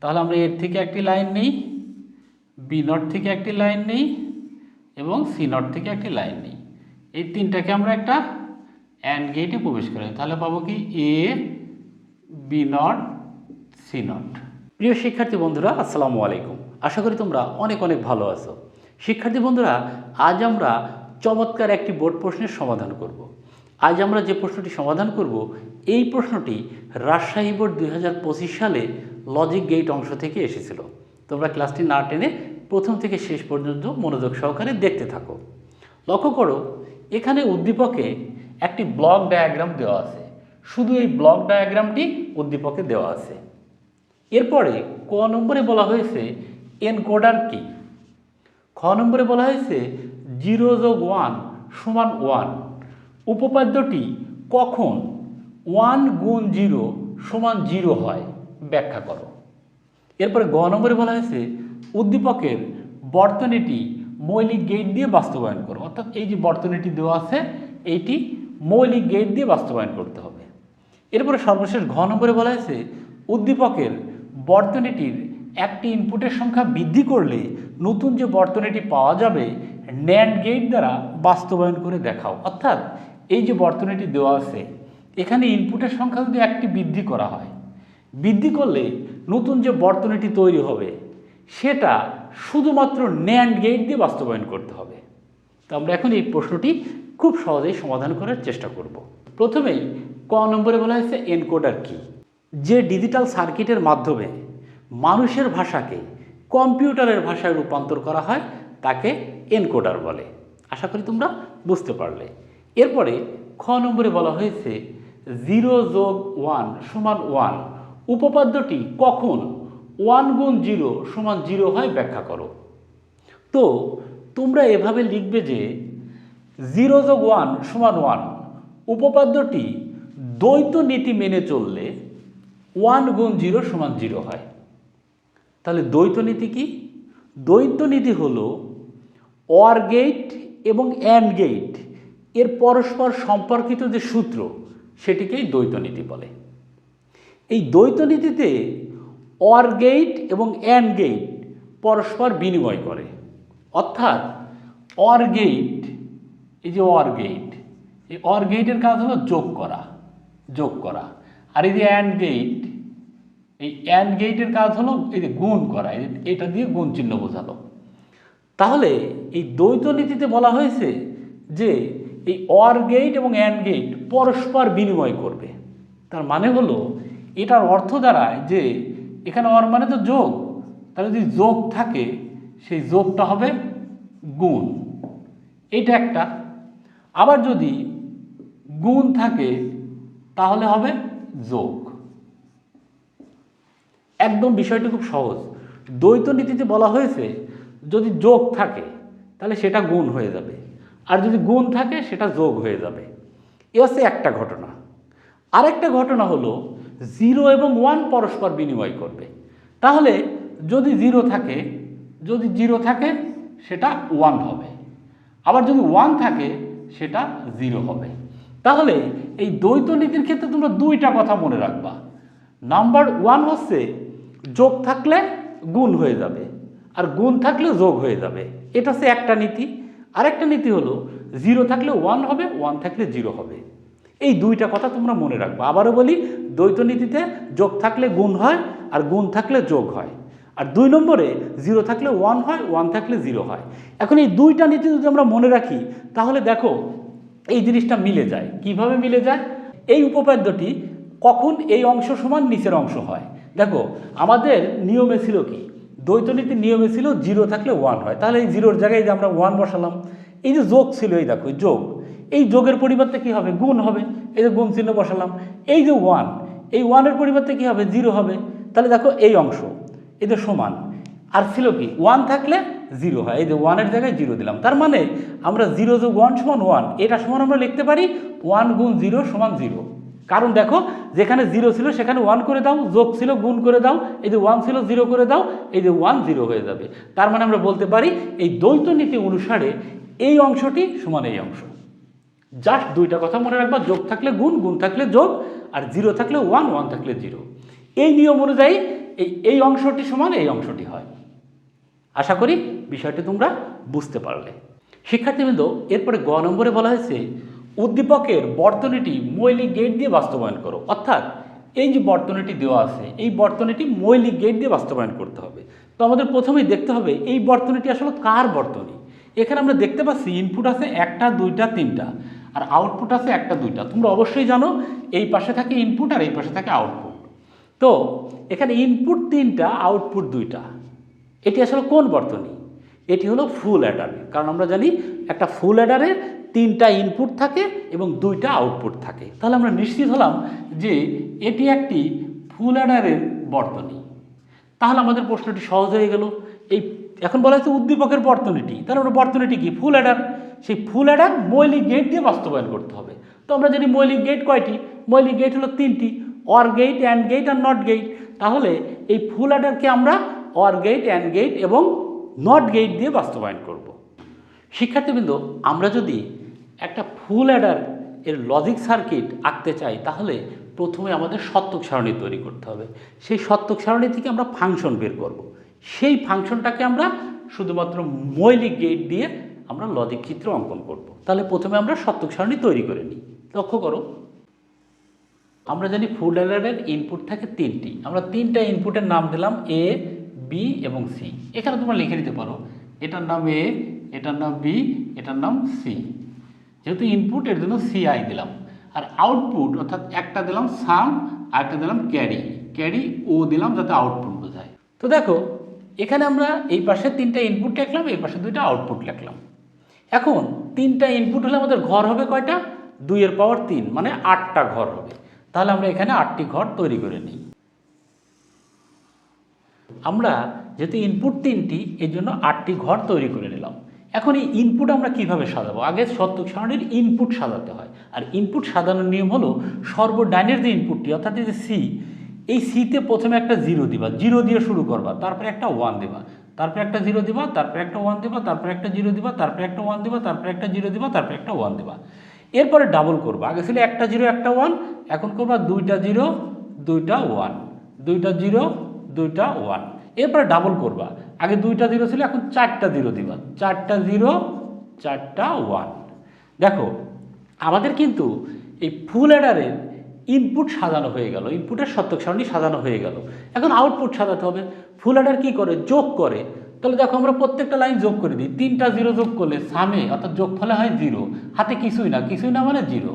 তাহলে আমরা এর থেকে একটি লাইন নিই, বি নট থেকে একটি লাইন নিই এবং সি নট থেকে একটি লাইন নিই। এই তিনটাকে আমরা একটা অ্যান্ড গেটে প্রবেশ করাই তাহলে পাবো কি A B not C not. প্রিয় শিক্ষার্থী বন্ধুরা, আসসালামু আলাইকুম। আশা করি তোমরা অনেক অনেক ভালো আছো। শিক্ষার্থী বন্ধুরা, আজ আমরা চমৎকার একটি বোর্ড প্রশ্নের সমাধান করব। আজ আমরা যে প্রশ্নটি সমাধান করব, এই প্রশ্নটি রাজশাহী বোর্ড দুই হাজার পঁচিশ সালে লজিক গেট অংশ থেকে এসেছিল। তোমরা ক্লাসটি না টেনে প্রথম থেকে শেষ পর্যন্ত মনোযোগ সহকারে দেখতে থাকো। লক্ষ্য করো, এখানে উদ্দীপকে একটি ব্লক ডায়াগ্রাম দেওয়া আছে। শুধু এই ব্লক ডায়াগ্রামটি উদ্দীপকে দেওয়া আছে। এরপরে ক নম্বরে বলা হয়েছে এনকোডার কি? খ নম্বরে বলা হয়েছে জিরো যোগ ওয়ান সমান ওয়ান উপপাদ্যটি কখন ওয়ান গুণ জিরো সমান জিরো হয় ব্যাখ্যা করো। এরপরে গ নম্বরে বলা হয়েছে, উদ্দীপকের বর্তনীটি মৌলিক গেট দিয়ে বাস্তবায়ন করো। অর্থাৎ এই যে বর্তনীটি দেওয়া আছে, এইটি মৌলিক গেট দিয়ে বাস্তবায়ন করতে হবে। এরপরে সর্বশেষ ঘ নম্বরে বলা হয়েছে, উদ্দীপকের বর্তনীটির একটি ইনপুটের সংখ্যা বৃদ্ধি করলে নতুন যে বর্তনীটি পাওয়া যাবে ন্যান্ড গেট দ্বারা বাস্তবায়ন করে দেখাও। অর্থাৎ এই যে বর্তনীটি দেওয়া আছে, এখানে ইনপুটের সংখ্যা যদি একটি বৃদ্ধি করা হয়, বৃদ্ধি করলে নতুন যে বর্তনীটি তৈরি হবে, সেটা শুধুমাত্র ন্যান্ড গেট দিয়ে বাস্তবায়ন করতে হবে। তো আমরা এখন এই প্রশ্নটি খুব সহজেই সমাধান করার চেষ্টা করব। প্রথমেই ক নম্বরে বলা হয়েছে এনকোডার কি? যে ডিজিটাল সার্কিটের মাধ্যমে মানুষের ভাষাকে কম্পিউটারের ভাষায় রূপান্তর করা হয়, তাকে এনকোডার বলে। আশা করি তোমরা বুঝতে পারলে। এরপরে খ নম্বরে বলা হয়েছে জিরো যোগ ওয়ান সমান ওয়ান। উপপাদ্যটি কখন? ওয়ান গুণ জিরো সমান জিরো হয় ব্যাখ্যা করো। তো তোমরা এভাবে লিখবে যে জিরো যোগ ওয়ান সমান ওয়ান। উপপাদ্যটি দ্বৈত নীতি মেনে চললে ওয়ান গুণ জিরো সমান জিরো হয়। তাহলে দ্বৈত নীতি কি? দ্বৈত নীতি হলো অর গেট এবং অ্যান্ড গেট এর পরস্পর সম্পর্কিত যে সূত্র, সেটিকেই দ্বৈত নীতি বলে। এই দ্বৈত নীতিতে অর গেট এবং অ্যান্ড গেট পরস্পর বিনিময় করে। অর্থাৎ অর গেট এই যে অর গেট এই অর গেটের কাজ হলো যোগ করা যোগ করা। আর এই যে অ্যান্ড গেট এই অ্যান্ড গেটের কাজ হলো এই যে গুণ করা এটা দিয়ে গুণ চিহ্ন বোঝালো। তাহলে এই দ্বৈত নীতিতে বলা হয়েছে যে এই অর গেট এবং অ্যান্ড গেট পরস্পর বিনিময় করবে। তার মানে হলো, এটার অর্থ দাঁড়ায় যে এখানে অর মানে তো যোগ। তাহলে যদি যোগ থাকে, সেই যোগটা হবে গুণ। এটা একটা। আবার যদি গুণ থাকে, তাহলে হবে যোগ। একদম বিষয়টি খুব সহজ। দ্বৈত নীতিতে বলা হয়েছে, যদি যোগ থাকে, তাহলে সেটা গুণ হয়ে যাবে। আর যদি গুণ থাকে, সেটা যোগ হয়ে যাবে। এ হচ্ছে একটা ঘটনা। আরেকটা ঘটনা হলো, জিরো এবং ওয়ান পরস্পর বিনিময় করবে। তাহলে যদি জিরো থাকে, যদি জিরো থাকে, সেটা ওয়ান হবে। আবার যদি ওয়ান থাকে, সেটা জিরো হবে। তাহলে এই দ্বৈত নীতির ক্ষেত্রে তোমরা দুইটা কথা মনে রাখবা। নাম্বার ওয়ান হচ্ছে, যোগ থাকলে গুণ হয়ে যাবে, আর গুণ থাকলে যোগ হয়ে যাবে। এটা হচ্ছে একটা নীতি। আরেকটা নীতি হলো জিরো থাকলে ওয়ান হবে ওয়ান থাকলে জিরো হবে। এই দুইটা কথা তোমরা মনে রাখবা। আবারও বলি, দ্বৈত নীতিতে যোগ থাকলে গুণ হয় আর গুণ থাকলে যোগ হয়। আর দুই নম্বরে জিরো থাকলে ওয়ান হয় ওয়ান থাকলে জিরো হয়। এখন এই দুইটা নীতি যদি আমরা মনে রাখি, তাহলে দেখো, এই জিনিসটা মিলে যায়। কীভাবে মিলে যায়? এই উপপাদ্যটি কখন এই অংশ সমান নিচের অংশ হয়? দেখো, আমাদের নিয়মে ছিল কি? দ্বৈত নীতির নিয়মে ছিল জিরো থাকলে ওয়ান হয়। তাহলে এই জিরোর জায়গায় যে আমরা ওয়ান বসালাম, এই যে যোগ ছিল এই দেখো যোগ। এই যোগের পরিবর্তে কি হবে? গুণ হবে। এই যে গুণ চিহ্ন বসালাম। এই যে ওয়ান এই ওয়ানের পরিবর্তে কি হবে? জিরো হবে। তাহলে দেখো এই অংশ এদের সমান। আর ছিল কি? ওয়ান থাকলে জিরো হয়। এই যে ওয়ানের জায়গায় জিরো দিলাম। তার মানে আমরা জিরো যোগ ওয়ান সমান ওয়ান এটা সমান আমরা লিখতে পারি ওয়ান গুণ জিরো সমান জিরো। কারণ দেখো, যেখানে জিরো ছিল, সেখানে ওয়ান করে দাও, যোগ ছিল, গুণ করে দাও, এই যে ওয়ান ছিল জিরো করে দাও, এই যে ওয়ান জিরো হয়ে যাবে। তার মানে আমরা বলতে পারি, এই দ্বৈত নীতি অনুসারে এই অংশটি সমান এই অংশ। জাস্ট দুইটা কথা মনে রাখবা, যোগ থাকলে গুণ গুণ থাকলে যোগ, আর জিরো থাকলে ওয়ান ওয়ান থাকলে জিরো এই নিয়ম অনুযায়ী এই এই অংশটি সমান, এই অংশটি হয়। আশা করি বিষয়টি তোমরা বুঝতে পারলে। শিক্ষার্থীবৃন্দ, এরপরে গ নম্বরে বলা হয়েছে উদ্দীপকের বর্তনীটি মৌলিক গেট দিয়ে বাস্তবায়ন করো। অর্থাৎ এই যে বর্তনীটি দেওয়া আছে, এই বর্তনীটি মৌলিক গেট দিয়ে বাস্তবায়ন করতে হবে। তো আমাদের প্রথমেই দেখতে হবে এই বর্তনীটি আসলে কার বর্তনী? এখানে আমরা দেখতে পাচ্ছি ইনপুট আছে একটা, দুইটা, তিনটা, আর আউটপুট আছে একটা, দুইটা। তোমরা অবশ্যই জানো এই পাশে থাকে ইনপুট আর এই পাশে থাকে আউটপুট তো এখানে ইনপুট তিনটা আউটপুট দুইটা। এটি আসলে কোন বর্তনী? এটি হলো ফুল অ্যাডার কারণ আমরা জানি একটা ফুল অ্যাডারে তিনটা ইনপুট থাকে এবং দুইটা আউটপুট থাকে। তাহলে আমরা নিশ্চিত হলাম যে এটি একটি ফুল অ্যাডারের বর্তনী। তাহলে আমাদের প্রশ্নটি সহজ হয়ে গেল। এই এখন বলা হচ্ছে উদ্দীপকের বর্তনীটি। তাহলে আমরা বর্তনীটি কি? ফুল অ্যাডার সেই ফুল অ্যাডার মৌলিক গেট দিয়ে বাস্তবায়ন করতে হবে। তো আমরা জানি মৌলিক গেট কয়টি? মৌলিক গেট হলো তিনটি। অর গেট অ্যান্ড গেট আর নট গেট তাহলে এই ফুল অ্যাডারকে আমরা অর গেট অ্যান্ড গেট এবং নট গেট দিয়ে বাস্তবায়ন করব। শিক্ষার্থীবৃন্দ, আমরা যদি একটা ফুল অ্যাডার এর লজিক সার্কিট আঁকতে চাই, তাহলে প্রথমে আমাদের সত্যক সারণী তৈরি করতে হবে। সেই সত্যক সারণী থেকে আমরা ফাংশন বের করব। সেই ফাংশনটাকে আমরা শুধুমাত্র মৌলিক গেট দিয়ে আমরা লজিক চিত্র অঙ্কন করব। তাহলে প্রথমে আমরা সত্যক সারণী তৈরি করে নিই। লক্ষ্য করো, আমরা জানি ফুড অ্যালার্টের ইনপুট থাকে তিনটি। আমরা তিনটা ইনপুটের নাম দিলাম এ বি এবং সি এখানে তোমরা লিখে নিতে পারো, এটার নাম এ এটার নাম বি এটার নাম সি যেহেতু ইনপুট এর জন্য সিআই দিলাম। আর আউটপুট অর্থাৎ একটা দিলাম সাম আর একটা দিলাম ক্যারি ক্যারি ও দিলাম যাতে আউটপুট বোঝায়। তো দেখো, এখানে আমরা এই পাশে তিনটা ইনপুট লিখলাম, এই পাশে দুইটা আউটপুট লিখলাম। এখন তিনটা ইনপুট হলে আমাদের ঘর হবে কয়টা? দুইয়ের পাওয়ার তিন মানে আটটা ঘর হবে। তাহলে আমরা এখানে আটটি ঘর তৈরি করে নিই। আমরা যেহেতু ইনপুট তিনটি, এর জন্য আটটি ঘর তৈরি করে নিলাম। এখন এই ইনপুট আমরা কীভাবে সাজাবো? আগে সত্যক সারণীর ইনপুট সাজাতে হয়। আর ইনপুট সাজানোর নিয়ম হলো সর্বডাইনের যে ইনপুটটি অর্থাৎ যে সি এই সিতে প্রথমে একটা জিরো দিবা। জিরো দিয়ে শুরু করবা, তারপরে একটা ওয়ান দিবা। তারপরে একটা জিরো দিবা, তারপরে একটা ওয়ান দিবা, তারপরে একটা জিরো দিবা, তারপরে একটা ওয়ান দিবা, তারপরে একটা জিরো দিবা, তারপরে একটা ওয়ান দিবা। এরপরে ডাবল করবা। আগে ছিল একটা জিরো একটা ওয়ান এখন করবা দুইটা জিরো দুইটা ওয়ান দুইটা জিরো দুইটা ওয়ান এরপরে ডাবল করবা। আগে দুইটা জিরো ছিল, এখন চারটা জিরো দিবা। চারটা জিরো, চারটা ওয়ান দেখো, আমাদের কিন্তু এই ফুল অ্যাডারের ইনপুট সাজানো হয়ে গেল। ইনপুটের সত্যক সারণী সাজানো হয়ে গেল। এখন আউটপুট সাজাতে হবে। ফুল অ্যাডার কী করে? যোগ করে। তাহলে দেখো, আমরা প্রত্যেকটা লাইন যোগ করে দিই। তিনটা জিরো যোগ করলে সামে অর্থাৎ যোগ ফলে হয় জিরো হাতে কিছুই না। কিছুই না মানে জিরো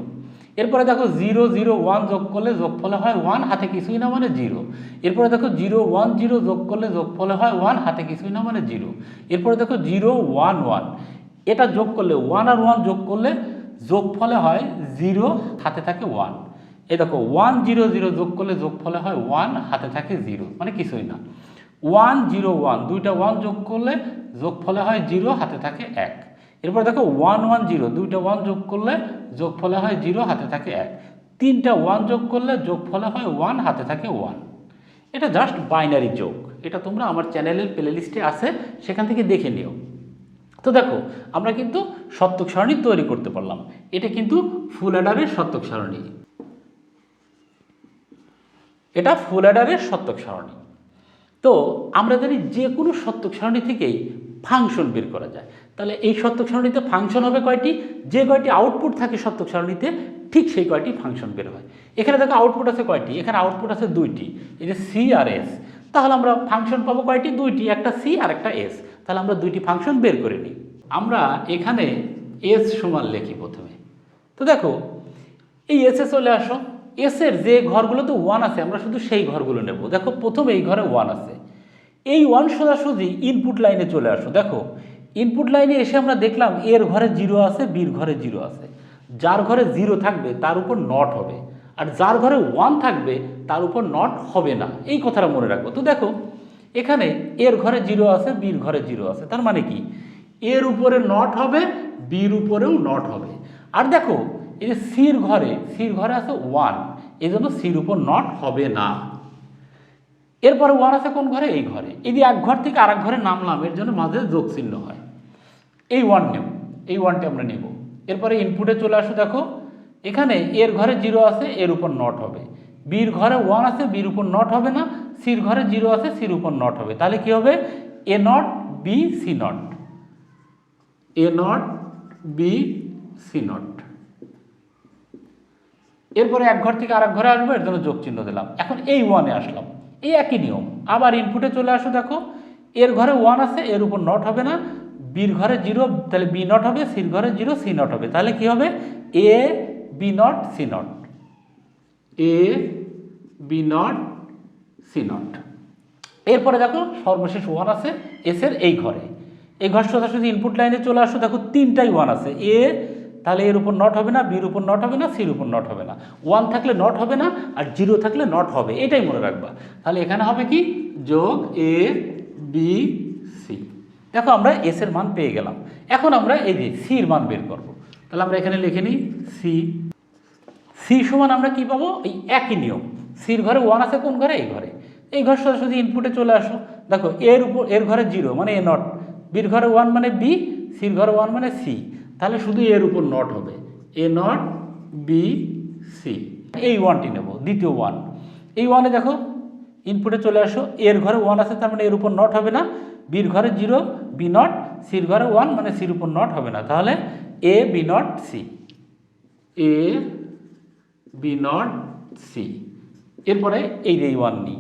এরপরে দেখো জিরো জিরো, ওয়ান যোগ করলে যোগ ফলে হয় ওয়ান, হাতে কিছুই না মানে জিরো। এরপরে দেখো জিরো, ওয়ান, জিরো যোগ করলে যোগ ফলে হয় ওয়ান, হাতে কিছুই না মানে জিরো। এরপরে দেখো জিরো, ওয়ান ওয়ান। এটা যোগ করলে ওয়ান আর ওয়ান যোগ করলে যোগ ফলে হয় জিরো, হাতে থাকে ওয়ান। এই দেখো, ওয়ান, জিরো জিরো যোগ করলে যোগ ফলে হয় ওয়ান, হাতে থাকে জিরো মানে কিছুই না। ওয়ান, জিরো, ওয়ান, দুইটা ওয়ান যোগ করলে যোগ ফলে হয় জিরো, হাতে থাকে এক। এরপর দেখো ওয়ান ওয়ান জিরো দুইটা ওয়ান যোগ করলে যোগ ফলে হয় জিরো হাতে থাকে এক। তিনটা ওয়ান যোগ করলে যোগ ফলে হয় ওয়ান হাতে থাকে ওয়ান এটা জাস্ট বাইনারি যোগ। এটা তোমরা আমার চ্যানেলের প্লে লিস্টে আছে, সেখান থেকে দেখে নিও। তো দেখো, আমরা কিন্তু সত্যক সারণী তৈরি করতে পারলাম। এটা কিন্তু ফুল অ্যাডারের সত্যক সারণী। এটা ফুল অ্যাডারের সত্যক সারণী। তো আমরা জানি যে কোনো সত্যক সারণী থেকেই ফাংশন বের করা যায়। তাহলে এই সত্যক সারণীতে ফাংশন হবে কয়টি? যে কয়টি আউটপুট থাকে সত্যক সারণীতে, ঠিক সেই কয়টি ফাংশন বের হয়। এখানে দেখো আউটপুট আছে কয়টি? এখানে আউটপুট আছে দুইটি। এই যে সি আর এস তাহলে আমরা ফাংশন পাবো কয়টি? দুইটি। একটা সি আর একটা এস তাহলে আমরা দুইটি ফাংশন বের করে নিই। আমরা এখানে এস সমান লেখি প্রথমে। তো দেখো, এই এস এসে চলে আসো। এসের যে ঘরগুলোতে ওয়ান আছে, আমরা শুধু সেই ঘরগুলো নেব। দেখো, প্রথমে এই ঘরে ওয়ান আছে। এই ওয়ান সোজাসুজি ইনপুট লাইনে চলে আসো। দেখো ইনপুট লাইনে এসে আমরা দেখলাম এর ঘরে জিরো আছে বির ঘরে জিরো আছে। যার ঘরে জিরো থাকবে, তার উপর নট হবে। আর যার ঘরে ওয়ান থাকবে, তার উপর নট হবে না। এই কথাটা মনে রাখব। তো দেখো, এখানে এর ঘরে জিরো আছে বির ঘরে জিরো আছে। তার মানে কি? এর উপরে নট হবে বির উপরেও নট হবে। আর দেখো, এই যে সির ঘরে সির ঘরে আছে ওয়ান এই জন্য সির উপর নট হবে না। এরপরে ওয়ান আছে কোন ঘরে? এই ঘরে। এই এক ঘর থেকে আরেক ঘরে নামলাম, এর জন্য মাঝে যোগ চিহ্ন হয়। এই ওয়ান নেব, এই ওয়ানটি আমরা নেব। এরপরে ইনপুটে চলে আসো, দেখো। এখানে এর ঘরে জিরো আছে, এর উপর নট হবে। বির ঘরে ওয়ান আছে বির উপর নট হবে না। সির ঘরে জিরো আছে সির উপর নট হবে। তাহলে কি হবে? A not B C not A not B C not এরপরে এক ঘর থেকে আরেক ঘরে আসব, এর জন্য যোগ চিহ্ন দিলাম। এখন এই ওয়ানে আসলাম। এই একই নিয়ম। আবার ইনপুটে চলে আসো দেখো, এর ঘরে ওয়ান আছে, এর উপর নট হবে না। বির ঘরে জিরো তাহলে বি নট হবে সির ঘরে জিরো সি নট হবে। তাহলে কি হবে? A B not C not A B not C not এরপরে দেখো, সর্বশেষ ওয়ান আছে এসের এই ঘরে। এই ঘর সোজাসুজি ইনপুট লাইনে চলে আসো, দেখো তিনটাই ওয়ান আছে। এ তাহলে এর উপর নট হবে না বির উপর নট হবে না সির উপর নট হবে না। ওয়ান থাকলে নট হবে না, আর জিরো থাকলে নট হবে। এটাই মনে রাখবা। তাহলে এখানে হবে কি? যোগ এ বি সি দেখো আমরা এস এর মান পেয়ে গেলাম। এখন আমরা এই যে সির মান বের করব। তাহলে আমরা এখানে লিখে নিই সি সি সমান আমরা কি পাবো? এই একই নিয়ম। সির ঘরে ওয়ান আছে কোন ঘরে? এই ঘরে। এই ঘর সোজাসুজি ইনপুটে চলে আসো। দেখো এর উপর এর ঘরে জিরো মানে এ নট বির ঘরে ওয়ান মানে বি সির ঘরে ওয়ান মানে সি তাহলে শুধু এর উপর নট হবে। এ নট বি সি এই ওয়ানটি নেব, দ্বিতীয় ওয়ান এই ওয়ানে দেখো ইনপুটে চলে আসো, এর ঘরে ওয়ান আছে, তার মানে এর উপর নট হবে না। বির ঘরে জিরো বি নট সির ঘরে ওয়ান মানে সির উপর নট হবে না। তাহলে A B not C A B not C এরপরে এই যে ওয়ান নিই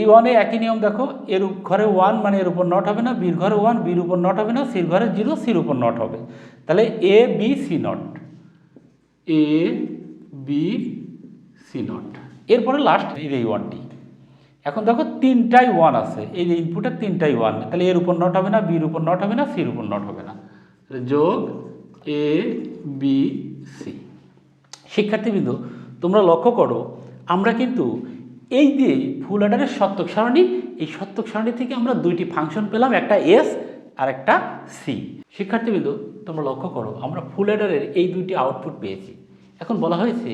এই ওয়ানে একই নিয়ম দেখো, এর ঘরে ওয়ান মানে এর উপর নট হবে না, বির ঘরে ওয়ান বির উপর নট হবে না সির ঘরে জিরো সির উপর নট হবে। তাহলে A B C not A B C not এরপরে লাস্ট এই এই ওয়ানটি এখন দেখো তিনটাই ওয়ান আছে, এই যে ইনপুটের তিনটাই ওয়ান তাহলে এর উপর নট হবে না, বির উপর নট হবে না সির উপর নট হবে না। যোগ এ বি সি শিক্ষার্থীবৃন্দ, তোমরা লক্ষ্য করো, আমরা কিন্তু এই যে ফুল অ্যাডারের সত্যক সারণী, এই সত্যক সারণী থেকে আমরা দুইটি ফাংশন পেলাম, একটা এস আর একটা সি শিক্ষার্থীবৃন্দ, তোমরা লক্ষ্য করো, আমরা ফুল অ্যাডারের এই দুইটি আউটপুট পেয়েছি। এখন বলা হয়েছে,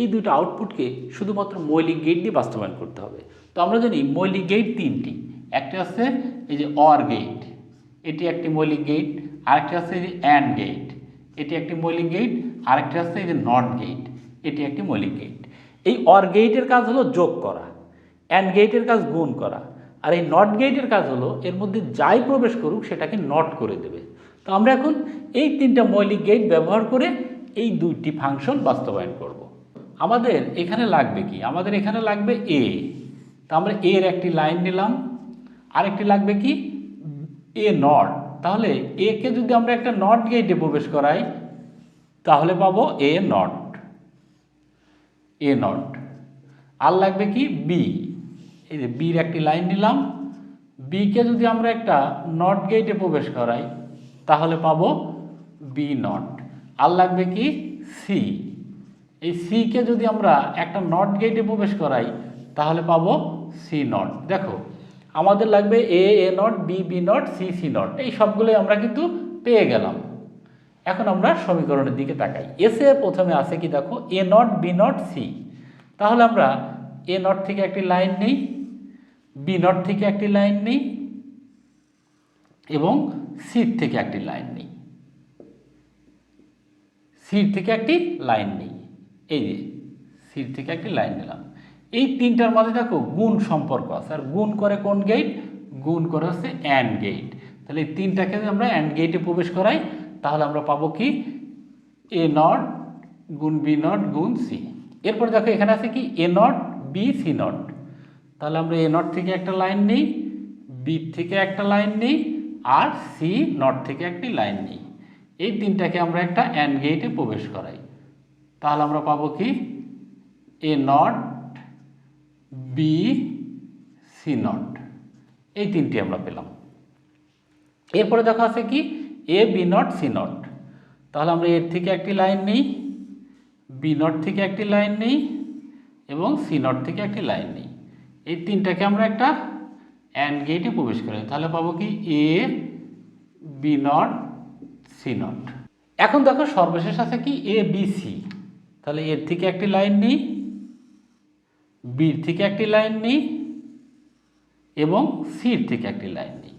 এই দুটো আউটপুটকে শুধুমাত্র মৌলিক গেট দিয়ে বাস্তবায়ন করতে হবে। তো আমরা জানি মৌলিক গেট তিনটি। একটা আছে এই যে অর গেট এটি একটি মৌলিক গেট আরেকটি আছে এই যে অ্যান্ড গেট এটি একটি মৌলিক গেট আরেকটি আছে এই যে নট গেট এটি একটি মৌলিক গেট এই অর গেটের কাজ হলো যোগ করা অ্যান্ড গেটের কাজ গুণ করা, আর এই নট গেটের কাজ হলো এর মধ্যে যাই প্রবেশ করুক সেটাকে নট করে দেবে। তো আমরা এখন এই তিনটা মৌলিক গেট ব্যবহার করে এই দুইটি ফাংশন বাস্তবায়ন করব। আমাদের এখানে লাগবে কি? আমাদের এখানে লাগবে এ তা আমরা এর একটি লাইন নিলাম। আরেকটি লাগবে কি? এ নট তাহলে এ কে যদি আমরা একটা নট গেটে প্রবেশ করাই, তাহলে পাবো এ নট এ নট আর লাগবে কি? বি এই যে বির একটি লাইন নিলাম। বিকে যদি আমরা একটা নট গেটে প্রবেশ করাই, তাহলে পাবো বি নট আর লাগবে কি? সি এই সিকে যদি আমরা একটা নট গেটে প্রবেশ করাই, তাহলে পাবো সি নট দেখো, আমাদের লাগবে A A not B B not C C not এই সবগুলোই আমরা কিন্তু পেয়ে গেলাম। এখন আমরা সমীকরণের দিকে তাকাই। এসে প্রথমে আছে কি দেখো? A not B not C তাহলে আমরা এ নট থেকে একটি লাইন নেই বি নট থেকে একটি লাইন নেই এবং সি থেকে একটি লাইন নেই। সির থেকে একটি লাইন নেই। এই যে সির থেকে একটি লাইন নিলাম। এই তিনটার মাঝে দেখো গুণ সম্পর্ক আছে। আর গুণ করে কোন গেট গুণ করে হচ্ছে অ্যান্ড গেট তাহলে এই তিনটাকে আমরা অ্যান্ড গেটে প্রবেশ করাই তাহলে আমরা পাবো কি? এ নট গুণ বি নট গুণ সি এরপর দেখো এখানে আছে কি? A not B C not তাহলে আমরা এ নট থেকে একটা লাইন নিই বি থেকে একটা লাইন নিই, আর সি নট থেকে একটি লাইন নিই। এই তিনটাকে আমরা একটা অ্যান্ড গেটে প্রবেশ করাই। তাহলে আমরা পাবো কি? A not B C not এই তিনটি আমরা পেলাম। এরপরে দেখা আছে কি? A B not C not তাহলে আমরা এর থেকে একটি লাইন নেই বি নট থেকে একটি লাইন নেই এবং সি নট থেকে একটি লাইন নেই। এই তিনটাকে আমরা একটা অ্যান্ড গেটে প্রবেশ করি তাহলে পাবো কি A B not C not এখন দেখো সর্বশেষ আছে কি এ বি সি তাহলে এর থেকে একটি লাইন নেই বির থেকে একটি লাইন নেই এবং সির থেকে একটি লাইন নেই।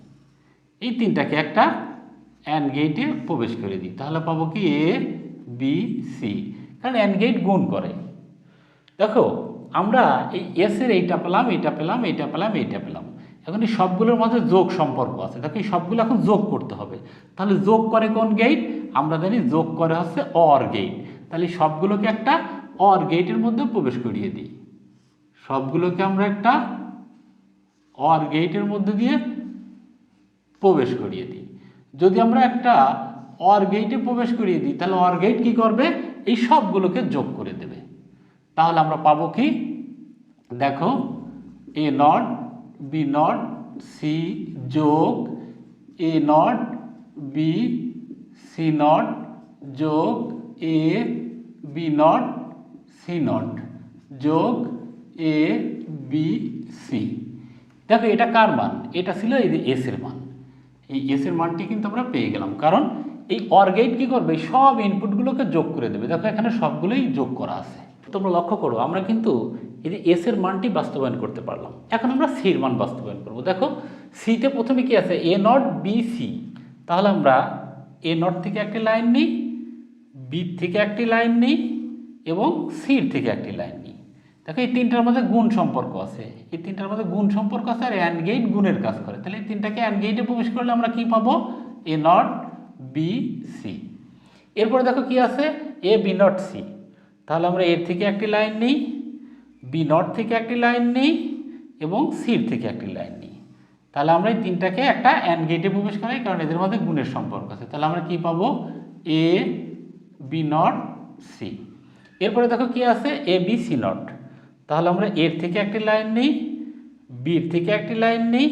এই তিনটাকে একটা অ্যান্ড গেটে প্রবেশ করে দিই। তাহলে পাবো কি এ বি সি কারণ অ্যান্ড গেট গুণ করে। দেখো, আমরা এই এসের এইটা পেলাম এইটা পেলাম এইটা পেলাম এইটা পেলাম। এখন এই সবগুলোর মধ্যে যোগ সম্পর্ক আছে। দেখো, এই সবগুলো এখন যোগ করতে হবে। তাহলে যোগ করে কোন গেট আমরা জানি যোগ করে হচ্ছে অর গেট তাহলে সবগুলোকে একটা অর গেটের মধ্যে প্রবেশ করিয়ে দিই। সবগুলোকে আমরা একটা অর গেটের মধ্যে দিয়ে প্রবেশ করিয়ে দিই। যদি আমরা একটা অর গেটে প্রবেশ করিয়ে দিই, তাহলে অর গেট কী করবে? এই সবগুলোকে যোগ করে দেবে। তাহলে আমরা পাবো কি? দেখো A not B not C যোগ A not B C not যোগ A B not C not যোগ এ বি সি দেখো, এটা কার মান? এটা ছিল এই যে এস এর মান। এই এস এর মানটি কিন্তু আমরা পেয়ে গেলাম। কারণ এই অর্গেট কি করবে? সব ইনপুটগুলোকে যোগ করে দেবে। দেখো এখানে সবগুলোই যোগ করা আছে। তোমরা লক্ষ্য করো, আমরা কিন্তু এই যে এস এর মানটি বাস্তবায়ন করতে পারলাম। এখন আমরা সির মান বাস্তবায়ন করব। দেখো সিতে প্রথমে কি আছে? এ নট বি সি তাহলে আমরা এ নট থেকে একটি লাইন নিই বি থেকে একটি লাইন নিই এবং সির থেকে একটি লাইন দেখো, এই তিনটার মধ্যে গুণ সম্পর্ক আছে। এই তিনটার মধ্যে গুণ সম্পর্ক আছে আর অ্যান্ড গেট গুণের কাজ করে। তাহলে এই তিনটাকে অ্যান্ড গেটে প্রবেশ করলে আমরা কি পাবো? এ নট বি সি এরপরে দেখো কি আছে? এ বি নট সি তাহলে আমরা এর থেকে একটি লাইন নিই বি নট থেকে একটি লাইন নিই এবং সির থেকে একটি লাইন নিই। তাহলে আমরা এই তিনটাকে একটা অ্যান্ড গেটে প্রবেশ করাই, কারণ এদের মধ্যে গুণের সম্পর্ক আছে। তাহলে আমরা কি পাবো? এ বি নট সি এরপরে দেখো কি আছে? এ বি সি নট তাহলে আমরা এর থেকে একটি লাইন নিই বির থেকে একটি লাইন নিই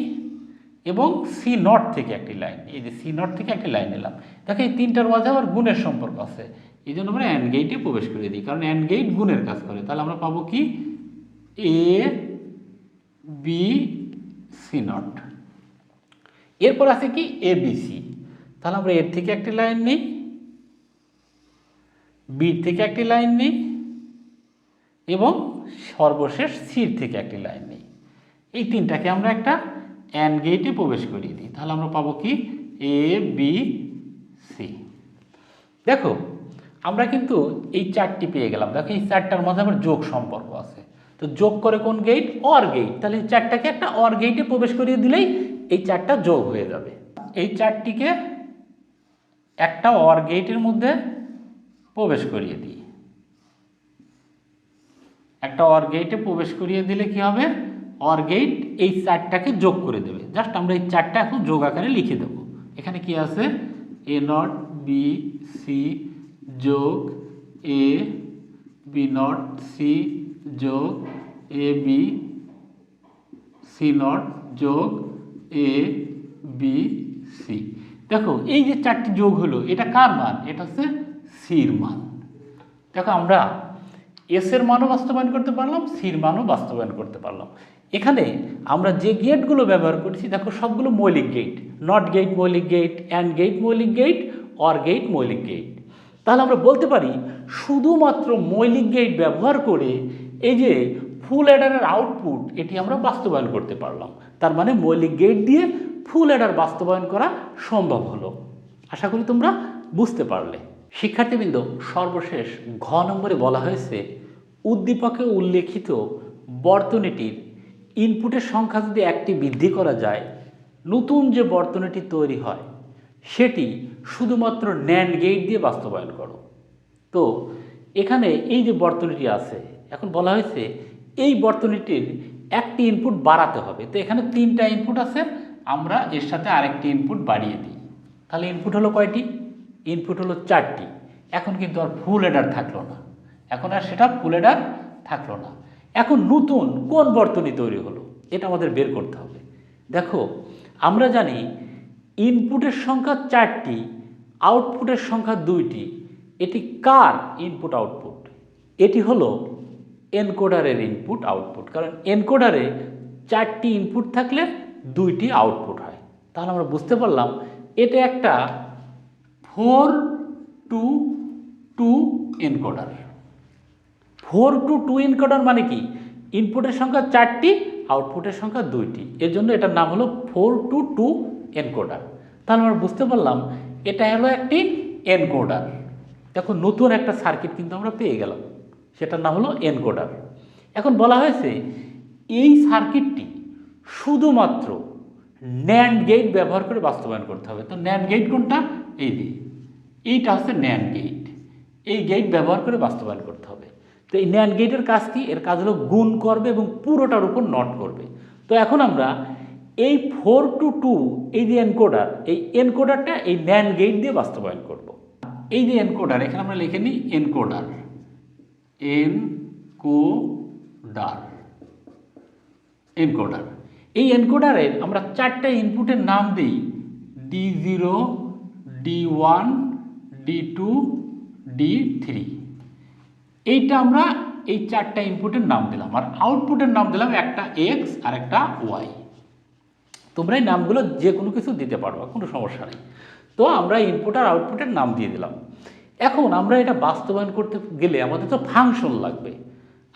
এবং সি নট থেকে একটি লাইন এই যে সি নট থেকে একটি লাইন নিলাম। দেখো এই তিনটার মাঝে আবার গুণের সম্পর্ক আছে। এই জন্য আমরা অ্যান্ড গেটে প্রবেশ করে দিই, কারণ অ্যান্ড গেট গুণের কাজ করে। তাহলে আমরা পাবো কি? A, B, C not. এরপর আছে কি? A, B, C. তাহলে আমরা এর থেকে একটি লাইন নিই বির থেকে একটি লাইন নিই এবং সর্বশেষ সির থেকে একটি লাইন নিই। এই তিনটাকে আমরা একটা অ্যান্ড গেটে প্রবেশ করিয়ে দিই। তাহলে আমরা পাবো কি? এ বি সি দেখো, আমরা কিন্তু এই চারটি পেয়ে গেলাম। দেখো, এই চারটার মধ্যে আবার যোগ সম্পর্ক আছে। তো যোগ করে কোন গেট অর গেট তাহলে এই চারটাকে একটা অর গেটে প্রবেশ করিয়ে দিলেই এই চারটা যোগ হয়ে যাবে। এই চারটিকে একটা অর গেটের মধ্যে প্রবেশ করিয়ে দিই। একটা অর গেটে প্রবেশ করিয়ে দিলে কি হবে? অর গেট এই চারটাকে যোগ করে দেবে। জাস্ট আমরা এই চারটা এখন যোগ আকারে লিখে দেবো। এখানে কি আছে? এ নট বি সি যোগ এ বি নট সি যোগ এ বি সি নট যোগ এ বি সি দেখো, এই যে চারটি যোগ হলো, এটা কার মান? এটা হচ্ছে সির মান। দেখো, আমরা এস এর মানও বাস্তবায়ন করতে পারলাম সির মানও বাস্তবায়ন করতে পারলাম। এখানে আমরা যে গেটগুলো ব্যবহার করছি, দেখো সবগুলো মৌলিক গেট নট গেট মৌলিক গেট অ্যান্ড গেট মৌলিক গেট অর গেট মৌলিক গেট তাহলে আমরা বলতে পারি, শুধুমাত্র মৌলিক গেট ব্যবহার করে এই যে ফুল অ্যাডারের আউটপুট এটি আমরা বাস্তবায়ন করতে পারলাম। তার মানে মৌলিক গেট দিয়ে ফুল অ্যাডার বাস্তবায়ন করা সম্ভব হলো। আশা করি তোমরা বুঝতে পারলে। শিক্ষার্থীবৃন্দ, সর্বশেষ ঘ নম্বরে বলা হয়েছে, উদ্দীপকে উল্লেখিত বর্তনীটির ইনপুটের সংখ্যা যদি একটি বৃদ্ধি করা যায়, নতুন যে বর্তনীটি তৈরি হয়, সেটি শুধুমাত্র ন্যান্ড গেট দিয়ে বাস্তবায়ন করো। তো, এখানে এই যে বর্তনীটি আছে, এখন বলা হয়েছে এই বর্তনীটির একটি ইনপুট বাড়াতে হবে। তো এখানে তিনটা ইনপুট আছে, আমরা এর সাথে আরেকটি ইনপুট বাড়িয়ে দিই। তাহলে ইনপুট হলো কয়টি? ইনপুট হলো চারটি। এখন কিন্তু আর ফুল এডার থাকল না। এখন আর সেটা ফুল এডার থাকল না। এখন নতুন কোন বর্তনী তৈরি হলো, এটা আমাদের বের করতে হবে। দেখো, আমরা জানি ইনপুটের সংখ্যা চারটি আউটপুটের সংখ্যা দুইটি। এটি কার ইনপুট আউটপুট এটি হলো এনকোডারের ইনপুট আউটপুট কারণ এনকোডারে চারটি ইনপুট থাকলে দুইটি আউটপুট হয়। তাহলে আমরা বুঝতে পারলাম, এটা একটা four to two encoder. Four to two encoder মানে কি? ইনপুটের সংখ্যা চারটি, আউটপুটের সংখ্যা দুইটি। এর জন্য এটার নাম হলো ফোর টু টু এনকোডার। তাহলে আমরা বুঝতে পারলাম, এটা হলো একটি এনকোডার। দেখো, নতুন একটা সার্কিট কিন্তু আমরা পেয়ে গেলাম। সেটার নাম হলো এনকোডার। এখন বলা হয়েছে, এই সার্কিটটি শুধুমাত্র ন্যান্ড গেট ব্যবহার করে বাস্তবায়ন করতে হবে। তো ন্যান্ড গেট কোনটা? এই যে এইটা হচ্ছে ন্যান গেট এই গেট ব্যবহার করে বাস্তবায়ন করতে হবে। তো এই ন্যান গেটের কাজ কি? এর কাজ হলো গুণ করবে এবং পুরোটার উপর নট করবে। তো এখন আমরা এই ফোর টু টু এই যে এনকোডার এই এনকোডারটা এই ন্যান গেট দিয়ে বাস্তবায়ন করব। এই যে এনকোডার এখানে আমরা লিখে নিই এনকোডার এনকোডার এনকোডার এই এনকোডারের আমরা চারটা ইনপুটের নাম দিই। D zero D one D two D three এইটা আমরা এই চারটা ইনপুটের নাম দিলাম। আর আউটপুটের নাম দিলাম একটা এক্স আর একটা ওয়াই তোমরা এই নামগুলো যে কোনো কিছু দিতে পারবা কোনো সমস্যা নেই। তো আমরা ইনপুট আর আউটপুটের নাম দিয়ে দিলাম। এখন আমরা এটা বাস্তবায়ন করতে গেলে আমাদের তো ফাংশন লাগবে।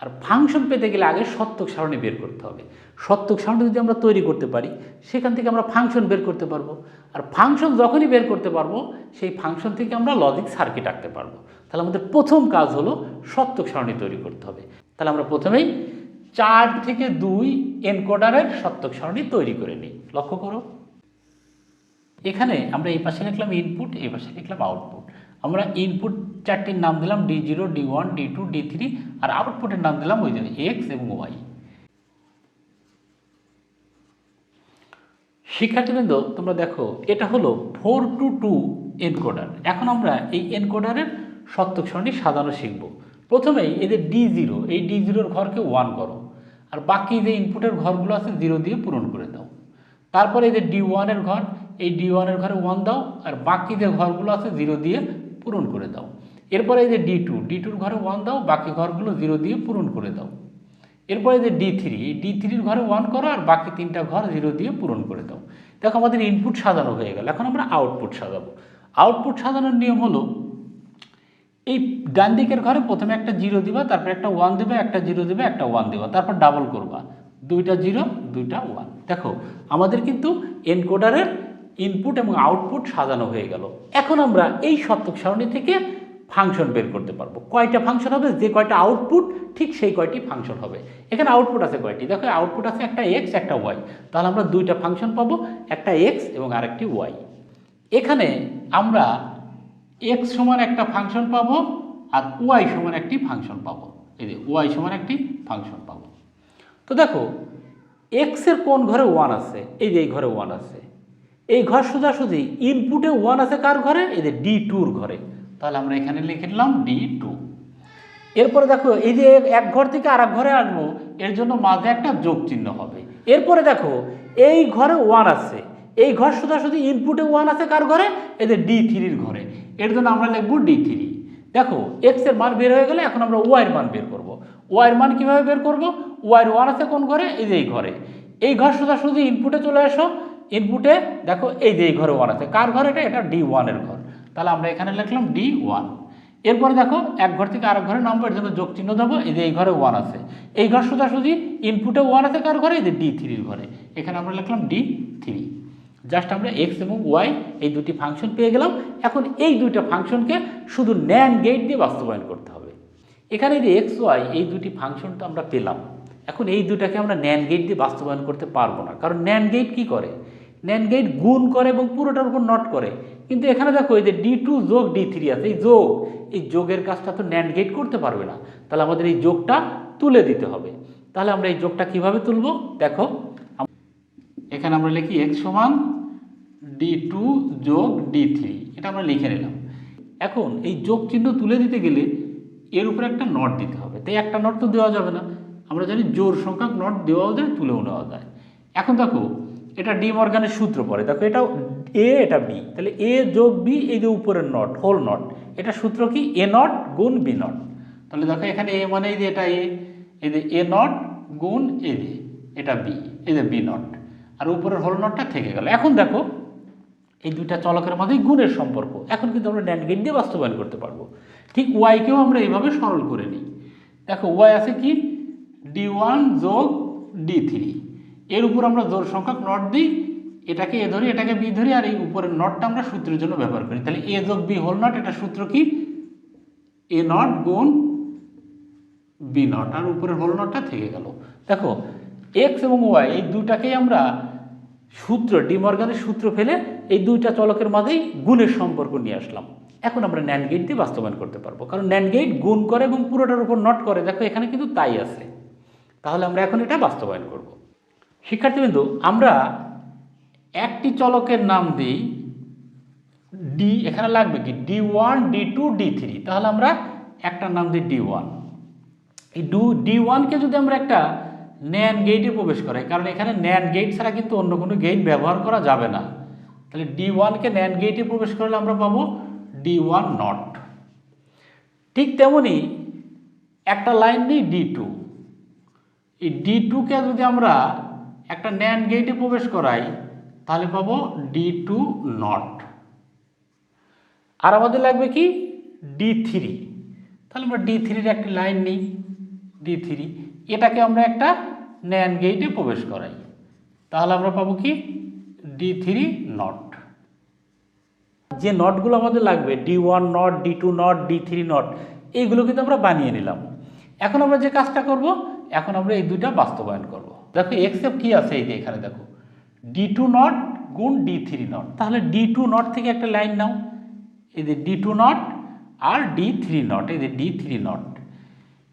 আর ফাংশন পেতে গেলে আগে সত্যক সারণী বের করতে হবে। সত্যক সারণী যদি আমরা তৈরি করতে পারি, সেখান থেকে আমরা ফাংশন বের করতে পারব। আর ফাংশন যখনই বের করতে পারব, সেই ফাংশন থেকে আমরা লজিক সার্কিট আঁকতে পারব। তাহলে আমাদের প্রথম কাজ হলো সত্যক সারণী তৈরি করতে হবে। তাহলে আমরা প্রথমেই চার থেকে দুই এনকোডারের সত্যক সারণী তৈরি করে নিই। লক্ষ্য করো। এখানে আমরা এই পাশে লিখলাম ইনপুট এই পাশে লিখলাম আউটপুট আমরা ইনপুট চারটির নাম দিলাম D zero D one D two D three আর আউটপুটের নাম দিলাম ওই জন্য এক্স এবং ওয়াই শিক্ষার্থীবৃন্দ, তোমরা দেখো, এটা হলো ফোর টু টু এনকোডার এখন আমরা এই এনকোডারের সত্যক সারণী সাজানো শিখব। প্রথমেই এদের ডি জিরো এই ডি জিরোর ঘরকে ওয়ান করো। আর বাকি যে ইনপুটের ঘরগুলো আছে জিরো দিয়ে পূরণ করে দাও। তারপরে যে ডি ওয়ানের ঘর, এই ডি ওয়ানের ঘরে ওয়ান দাও। আর বাকি যে ঘরগুলো আছে জিরো দিয়ে পূরণ করে দাও। এরপরে এই যে ডি টু ডি টুর ঘরে ওয়ান দাও, বাকি ঘরগুলো জিরো দিয়ে পূরণ করে দাও। এরপরে যে ডি থ্রি ডি থ্রির ঘরে ওয়ান করো আর বাকি তিনটা ঘর জিরো দিয়ে পূরণ করে দাও। দেখো আমাদের ইনপুট সাজানো হয়ে গেল, এখন আমরা আউটপুট সাজাবো। আউটপুট সাজানোর নিয়ম হলো, এই ডান দিকের ঘরে প্রথমে একটা জিরো দিবা, তারপর একটা ওয়ান দেবে, একটা জিরো দেবে, একটা ওয়ান দেবা, তারপর ডাবল করবা। দুইটা জিরো দুইটা ওয়ান দেখো, আমাদের কিন্তু এনকোডারের ইনপুট এবং আউটপুট সাজানো হয়ে গেল। এখন আমরা এই সত্যক সারণী থেকে ফাংশন বের করতে পারব। কয়টা ফাংশন হবে? যে কয়টা আউটপুট ঠিক সেই কয়টি ফাংশন হবে। এখানে আউটপুট আছে কয়টি? দেখো আউটপুট আছে একটা এক্স একটা ওয়াই তাহলে আমরা দুইটা ফাংশন পাবো, একটা এক্স এবং আরেকটি ওয়াই এখানে আমরা এক্স সমান একটা ফাংশন পাবো আর ওয়াই সমান একটি ফাংশন পাবো। এই যে ওয়াই সমান একটি ফাংশন পাবো। তো দেখো এক্সের কোন ঘরে ওয়ান আছে? এই যে এই ঘরে ওয়ান আছে। এই ঘর সোজাসুজি ইনপুটে ওয়ান আছে কার ঘরে? যে ডি টুর ঘরে। তাহলে আমরা এখানে লিখে নিলাম ডি টু এরপরে দেখো, এই যে এক ঘর থেকে আর ঘরে আসব, এর জন্য মাঝে একটা যোগ চিহ্ন হবে। এরপরে দেখো, এই ঘরে ওয়ান আছে। এই ঘর সোজাসুজি ইনপুটে ওয়ান আছে কার ঘরে? যে ডি থ্রির ঘরে। এর জন্য আমরা লিখব ডি থ্রি দেখো এক্সের মান বের হয়ে গেলে এখন আমরা ওয়াই এর মান বের করব। ওয়াই এর মান কীভাবে বের করব? ওয়াই এর ওয়ান আছে কোন ঘরে? এই যে এই ঘরে। এই ঘর সোজাসুজি ইনপুটে চলে এসো। ইনপুটে দেখো এই যে এই ঘরে ওয়ান আছে। কার ঘর এটা? এটা ডি ওয়ানের ঘর। তাহলে আমরা এখানে লিখলাম ডি ওয়ান এরপরে দেখো, এক ঘর থেকে আরেক ঘরে নামবো এর জন্য যোগ চিহ্ন দেবো। এই যে এই ঘরে ওয়ান আছে। এই ঘর সোজাসুজি ইনপুটে ওয়ান আছে কার ঘরে? এই যে ডি থ্রির ঘরে। এখানে আমরা লিখলাম ডি থ্রি জাস্ট আমরা এক্স এবং ওয়াই এই দুটি ফাংশন পেয়ে গেলাম। এখন এই দুইটা ফাংশনকে শুধু ন্যান গেট দিয়ে বাস্তবায়ন করতে হবে। এখানে যে এক্স ওয়াই এই দুটি ফাংশন তো আমরা পেলাম। এখন এই দুটাকে আমরা ন্যান গেট দিয়ে বাস্তবায়ন করতে পারব না। কারণ ন্যান গেট কী করে? ন্যান গেট গুণ করে এবং পুরোটার উপর নট করে। কিন্তু এখানে দেখো, এই যে ডি টু যোগ ডি থ্রি আছে, এই যোগ, এই যোগের কাজটা তো ন্যান গেট করতে পারবে না। তাহলে আমাদের এই যোগটা তুলে দিতে হবে। তাহলে আমরা এই যোগটা কীভাবে তুলবো? দেখো এখানে আমরা লিখি এক সমান ডি টু যোগ ডি থ্রি এটা আমরা লিখে নিলাম। এখন এই যোগ চিহ্ন তুলে দিতে গেলে এর উপরে একটা নট দিতে হবে। তাই একটা নট তো দেওয়া যাবে না। আমরা জানি জোর সংখ্যক নট দেওয়াও যায়, তুলেও নেওয়া যায়। এখন দেখো এটা ডি মর্গানের সূত্র পড়ে। দেখো এটা এ এটা বি তাহলে এ যোগ বি এই যে উপরের নট হোল নট, এটা সূত্র কি? এ নট গুণ বি নট। তাহলে দেখো এখানে এ মানে এই যে এটা এ এই যে এ নট গুণ এ যে এটা বি এই যে বি নট। আর উপরের হোল নটটা থেকে গেল। এখন দেখো, এই দুইটা চলকের মধ্যে গুণের সম্পর্ক। এখন কিন্তু আমরা ন্যান্ড গেট দিয়ে বাস্তবায়ন করতে পারব। ঠিক ওয়াইকেও আমরা এইভাবে সরল করে নিই। দেখো ওয়াই আছে কি? ডি ওয়ান যোগ ডি থ্রি এর উপর আমরা জোর সংখ্যক নট দিই, এটাকে এ ধরি, এটাকে বি ধরি, আর এই উপরের নটটা আমরা সূত্রের জন্য ব্যবহার করি। তাহলে এ যোগ বি হোল নট এটা সূত্র কি? এ নট গুণ বি নট আর উপরের হোল নটটা থেকে গেল। দেখো এক্স এবং ওয়াই এই দুটাকেই আমরা সূত্র ডিমর্গানের সূত্র ফেলে এই দুইটা চলকের মাঝেই গুণের সম্পর্ক নিয়ে আসলাম। এখন আমরা ন্যান্ড গেট দিয়ে বাস্তবায়ন করতে পারব। কারণ ন্যান্ড গেট গুণ করে এবং পুরোটার উপর নট করে, দেখো এখানে কিন্তু তাই আছে। তাহলে আমরা এখন এটা বাস্তবায়ন করব। শিক্ষার্থীবৃন্দু, আমরা একটি চলকের নাম দিই ডি এখানে লাগবে কি? D one D two D three তাহলে আমরা একটার নাম দিই ডি ওয়ান এই ডু ডি ওয়ানকে যদি আমরা একটা ন্যান গেটে প্রবেশ করাই, কারণ এখানে ন্যান গেট ছাড়া কিন্তু অন্য কোনো গেট ব্যবহার করা যাবে না। তাহলে ডি ওয়ানকে ন্যান গেটে প্রবেশ করলে আমরা পাবো ডি ওয়ান নট ঠিক তেমনই একটা লাইন নিই ডি টু এই ডি টুকে যদি আমরা একটা ন্যান গেটে প্রবেশ করাই, তাহলে পাবো ডি টু নট আর আমাদের লাগবে কি? ডি থ্রি তাহলে আমরা ডি থ্রির একটি লাইন নিই ডি থ্রি এটাকে আমরা একটা ন্যান গেটে প্রবেশ করাই। তাহলে আমরা পাবো কি? ডি থ্রি নট যে নটগুলো আমাদের লাগবে D one not D two not D three not এইগুলো কিন্তু আমরা বানিয়ে নিলাম। এখন আমরা যে কাজটা করব এখন আমরা এই দুইটা বাস্তবায়ন করব। দেখো এক্সেপ কি আছে এই যে এখানে দেখো? ডি টু নট গুণ ডি থ্রি নট তাহলে ডি টু নট থেকে একটা লাইন নাও। এই যে ডি টু নট আর ডি থ্রি নট এই যে ডি থ্রি নট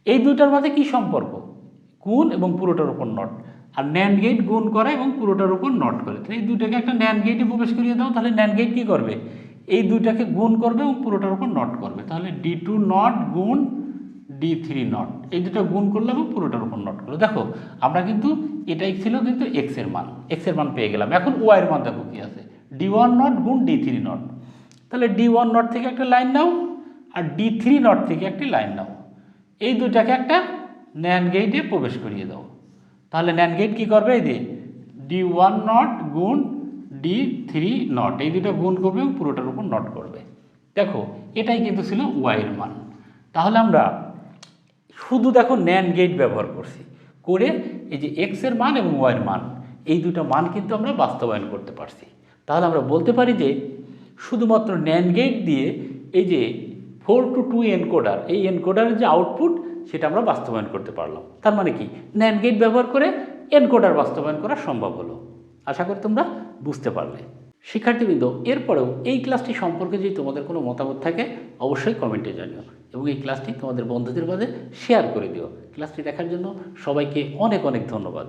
এই দুইটার মাঝে কি সম্পর্ক? গুণ এবং পুরোটার উপর নট আর ন্যান্ড গেট গুণ করে এবং পুরোটার উপর নট করে। তাহলে এই দুইটাকে একটা ন্যান্ড গেটে প্রবেশ করিয়ে দাও। তাহলে ন্যান্ড গেট কী করবে? এই দুইটাকে গুণ করবে এবং পুরোটার উপর নট করবে। তাহলে ডি টু নট গুণ ডি থ্রি নট এই দুটো গুণ করলে পুরোটার উপর নট করল। দেখো, আমরা কিন্তু এটাই ছিল কিন্তু এক্সের মান। এক্সের মান পেয়ে গেলাম। এখন ওয়াই এর মান দেখো কী আছে। ডি ওয়ান নট গুণ ডি থ্রি নট তাহলে ডি ওয়ান নট থেকে একটা লাইন নাও আর ডি থ্রি নট থেকে একটি লাইন নাও। এই দুটাকে একটা ন্যান গেইটে প্রবেশ করিয়ে দাও। তাহলে ন্যান গেট কী করবে? এই যে ডি ওয়ান নট গুণ ডি থ্রি নট এই দুটো গুণ করবে পুরোটার উপর নট করবে। দেখো, এটাই কিন্তু ছিল ওয়াইয়ের মান। তাহলে আমরা শুধু দেখো ন্যান গেট ব্যবহার করছি। করে এই যে এক্সের মান এবং ওয়াইয়ের মান, এই দুটো মান কিন্তু আমরা বাস্তবায়ন করতে পারছি। তাহলে আমরা বলতে পারি যে শুধুমাত্র ন্যান গেট দিয়ে এই যে ফোর টু টু এনকোডার এই এনকোডারের যে আউটপুট সেটা আমরা বাস্তবায়ন করতে পারলাম। তার মানে কি? ন্যান গেট ব্যবহার করে এনকোডার বাস্তবায়ন করা সম্ভব হলো। আশা করি তোমরা বুঝতে পারলে। শিক্ষার্থীবৃন্দ, এরপরেও এই ক্লাসটি সম্পর্কে যদি তোমাদের কোনো মতামত থাকে, অবশ্যই কমেন্টে জানিও এবং এই ক্লাসটি তোমাদের বন্ধুদের মাঝে শেয়ার করে দিও। ক্লাসটি দেখার জন্য সবাইকে অনেক অনেক ধন্যবাদ।